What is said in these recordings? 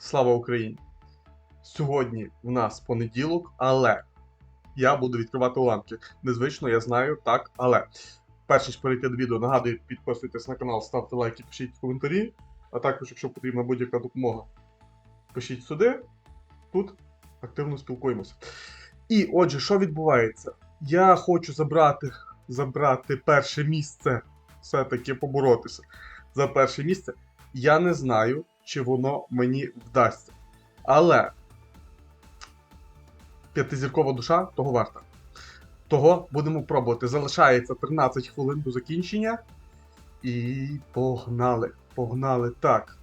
Слава Україні! Сьогодні в нас понеділок, але я буду відкривати уламки. Незвично, я знаю, так, але. Перш ніж перейти до відео, нагадую, підписуйтесь на канал, ставте лайки, пишіть коментарі. А також, якщо потрібна будь-яка допомога, пишіть сюди. Тут активно спілкуємося. І отже, що відбувається? Я хочу забрати, забрати перше місце, все-таки поборотися за перше місце. Я не знаю, чи воно мені вдасться. Але п'ятизіркова душа того варта. Того будемо пробувати. Залишається 13 хвилин до закінчення. І погнали. Погнали. Так.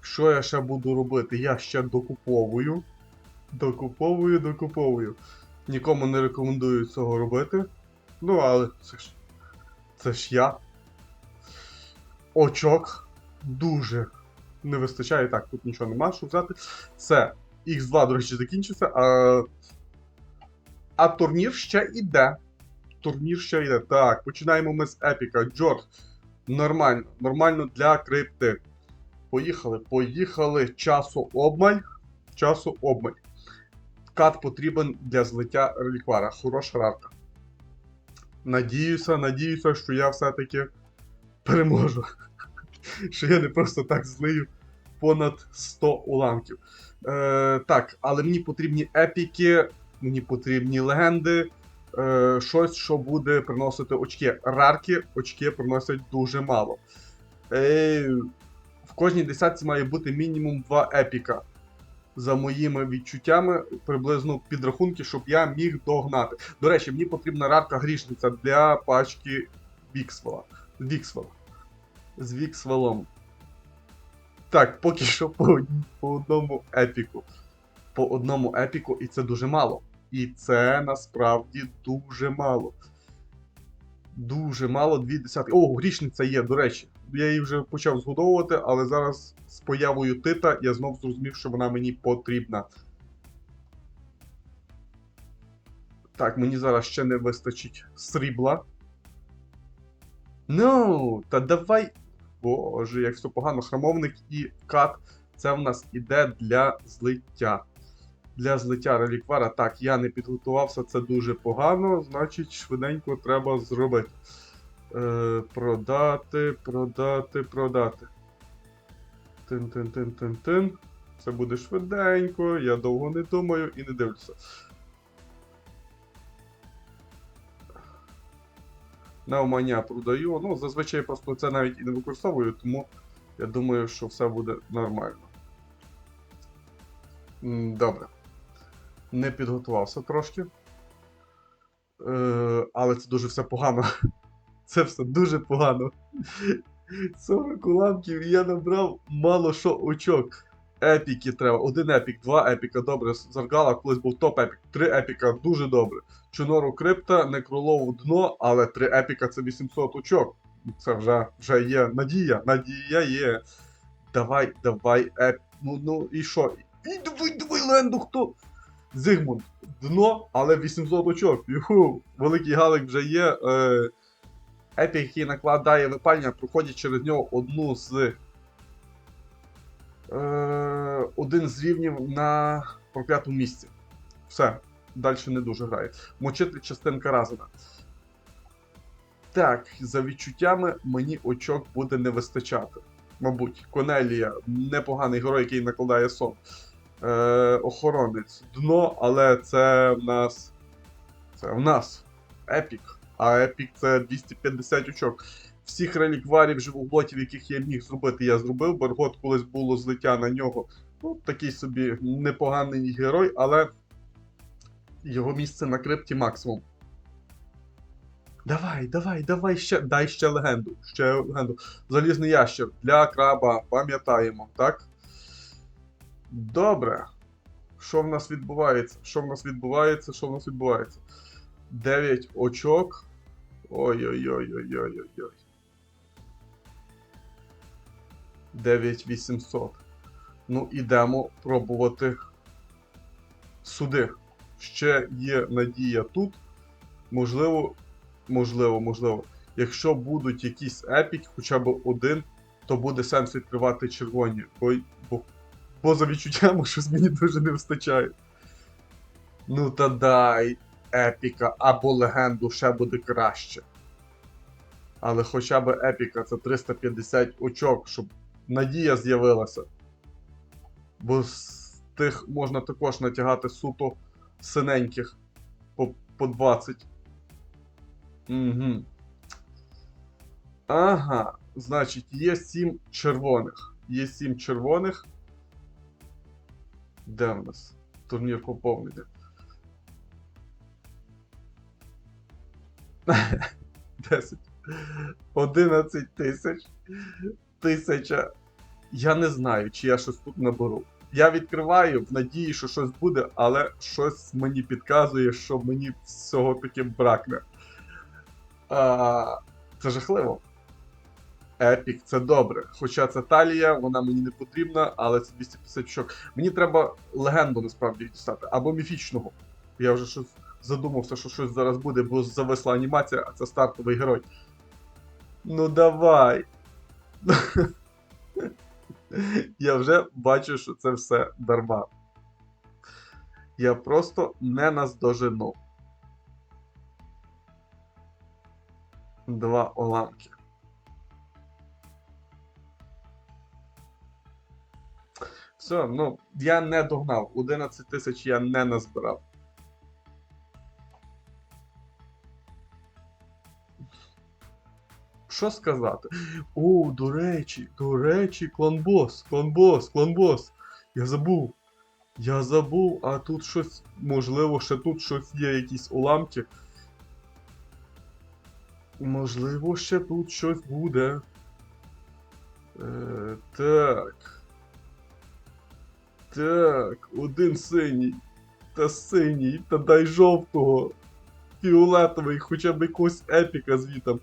Що я ще буду робити? Я ще докуповую. Докуповую, докуповую. Нікому не рекомендую цього робити. Ну, але це ж. Це ж я. Очок дуже не вистачає. Так, тут нічого нема, що взяти. Все. Х2, до речі, закінчився, а. А турнір ще йде. Турнір ще йде. Так, починаємо ми з епіка. Джордж. Нормально. Нормально для крипти. Поїхали, поїхали. Часу обмаль. Часу обмаль. Кат потрібен для злиття реліквара. Хороша рарка. Надіюся, надіюся, що я все-таки переможу. Що я не просто так злию понад 100 уламків. Е, так, але мені потрібні епіки, мені потрібні легенди. Е, щось, що буде приносити очки. Рарки очки приносять дуже мало. Е, в кожній десятці має бути мінімум 2 епіка. За моїми відчуттями, приблизно підрахунки, щоб я міг догнати. До речі, мені потрібна рарка грішниця для пачки Віксвела. Віксвела. З Віксвелом. Так, поки що по, по одному епіку. По одному епіку, і це дуже мало. І це насправді дуже мало. Дуже мало, дві десятки. О, грішниця є, до речі. Я її вже почав згодовувати, але зараз з появою Тита я знов зрозумів, що вона мені потрібна. Так, мені зараз ще не вистачить срібла. Ну, та давай. Боже, як все погано. Храмовник і кат. Це в нас іде для злиття. Для злиття реліквара. Так, я не підготувався, це дуже погано. Значить, швиденько треба зробити. Е, продати, продати, продати. Тин-тин-тин-тин-тин. Це буде швиденько, я довго не думаю і не дивлюся. Навмання продаю. Ну, зазвичай просто це навіть і не використовую, тому я думаю, що все буде нормально. Добре. Не підготувався трошки. Е, але це дуже все погано. Це все дуже погано. 40 уламків і я набрав мало що очок. Епіки треба. Один епік, два епіка, добре. Заргала колись був топ епік. Три епіка дуже добре. Чунору крипта, некролову дно, але три епіка це 800 очок. Це вже, вже є надія. Надія є. Давай, давай, еп. Ну, ну і що? І давай, давай, ленду, хто? Зигмунд. Дно, але 800 очок. Юху, великий галик вже є. Е, епік, який накладає випалення, проходять через нього одну з. Е, один з рівнів на проклятому місці. Все. Далі не дуже грає. Мочити частинка разина. Так, за відчуттями мені очок буде не вистачати. Мабуть, Конелія непоганий герой, який накладає сон. Е, охоронець. Дно, але це в нас. Це в нас епік. А епік це 250 очок. Всіх релікварів живоглотів, яких я міг зробити, я зробив. Бергот колись було злиття на нього. Ну, такий собі непоганий герой, але його місце на крипті максимум. Давай, давай, давай ще. Дай ще легенду. Ще легенду. Залізний ящер для краба, пам'ятаємо, так? Добре. Що в нас відбувається? Що в нас відбувається? Що в нас відбувається? 9 очок. Ой-ой-ой-ой-ой-ой. 9800. Ну, ідемо пробувати сюди. Ще є надія тут. Можливо, можливо, можливо. Якщо будуть якісь епіки, хоча б один, то буде сенс відкривати червоні. Бо, бо, поза відчуттями, щось мені дуже не вистачає. Ну та дай епіка або легенду ще буде краще. Але хоча б епіка це 350 очок, щоб надія з'явилася. Бо з тих можна також натягати суто синеньких по, по 20. Угу. Ага. Значить, є 7 червоних. Є 7 червоних. Де в нас? Турнір поповнення. Десять. 11 тисяч. Тисяча. Я не знаю, чи я щось тут наберу. Я відкриваю в надії, що щось буде, але щось мені підказує, що мені всього таки бракне. А, це жахливо. Епік, це добре. Хоча це талія, вона мені не потрібна, але це 250 очок. Мені треба легенду насправді дістати, або міфічного. Я вже щось задумався, що щось зараз буде, бо зависла анімація, а це стартовий герой. Ну давай. Я вже бачу, що це все дарма. Я просто не наздожену. Два оламки. Все, ну, я не догнав. 11 тисяч я не назбирав. Що сказати? О, до речі, до речі, кланбос, кланбос, кланбос. Я забув. Я забув, а тут щось, можливо, ще тут щось є, якісь уламки. Можливо, ще тут щось буде. Е, так. Так, один синій. Та синій, та дай жовтого. Фіолетовий, хоча б якогось епіка звітом.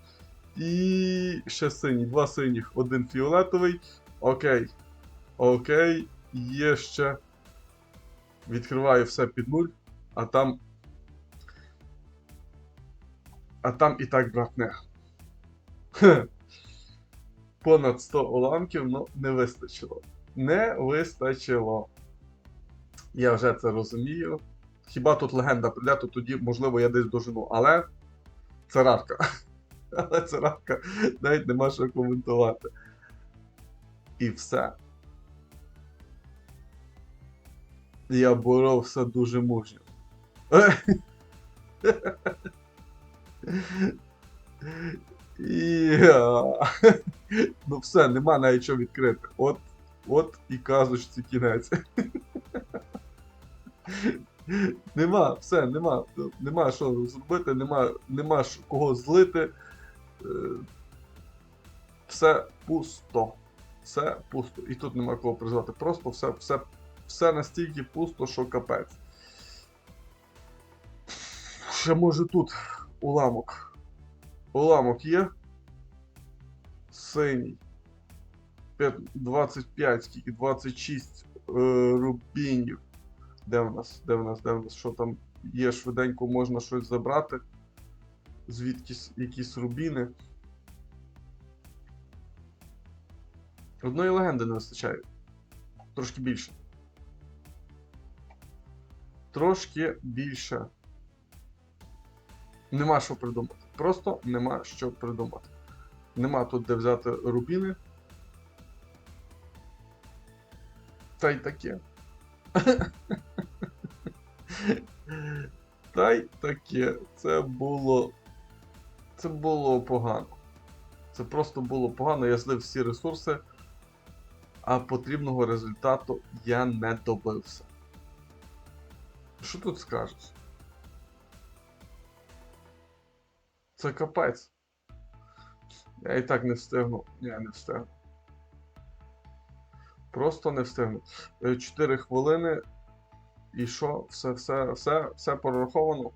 І ще синій, два синіх, один фіолетовий. Окей. Окей. Є ще. Відкриваю все під нуль, а там. А там і так братне. Понад 100 уламків, ну, не вистачило. Не вистачило. Я вже це розумію. Хіба тут легенда прийде, то тоді, можливо, я десь дожену. Але це рарка. Але це рарка, навіть нема що коментувати. І все. Я боровся дуже мужньо. Ну все, нема навіть що відкрити. От, от і казочці кінець. Нема, все, нема. Нема що зробити, нема, нема кого злити. Е, Все пусто. Все пусто. І тут нема кого призвати. Просто все, все, все настільки пусто, що капець. Ще може тут уламок. Уламок є. Синій. 25, скільки? 26 е, рубінів. Де в нас? Де в нас? Де в нас? Що там є швиденько, можна щось забрати. Звідкись якісь рубіни. Одної легенди не вистачає. Трошки більше. Трошки більше. Нема що придумати. Просто нема що придумати. Нема тут де взяти рубіни. Та й таке. Та й таке. Це було. Це було погано. Це просто було погано. Я злив всі ресурси, а потрібного результату я не добився. Що тут скажеш? Це капець. Я і так не встигну. Ні, не встигну. Просто не встигну. 4 хвилини. І що? Все, все, все, все прораховано.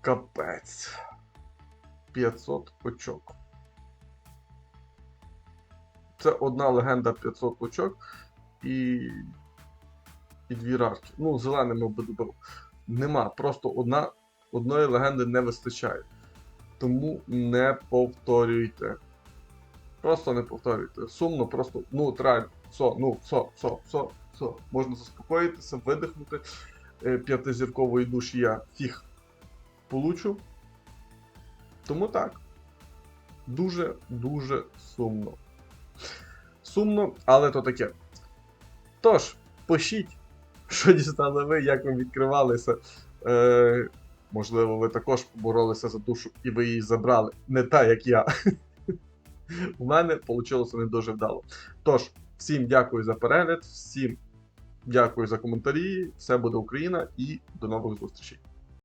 Капець. 500 очок. Це одна легенда 500 очок і. І дві рарки. Ну, зеленими добив. Нема. Просто одна, одної легенди не вистачає. Тому не повторюйте. Просто не повторюйте. Сумно, просто, ну, реально, все, ну, все, все, все, все. Можна заспокоїтися, видихнути. Е, П'ятизіркової душі я фіг получу. Тому так. Дуже, дуже сумно. Сумно, але то таке. Тож, пишіть, що дістали ви, як ви відкривалися. Е, можливо, ви також поборолися за душу і ви її забрали. Не так, як я. У мене вийшло не дуже вдало. Тож, всім дякую за перегляд, всім дякую за коментарі. Все буде Україна і до нових зустрічей.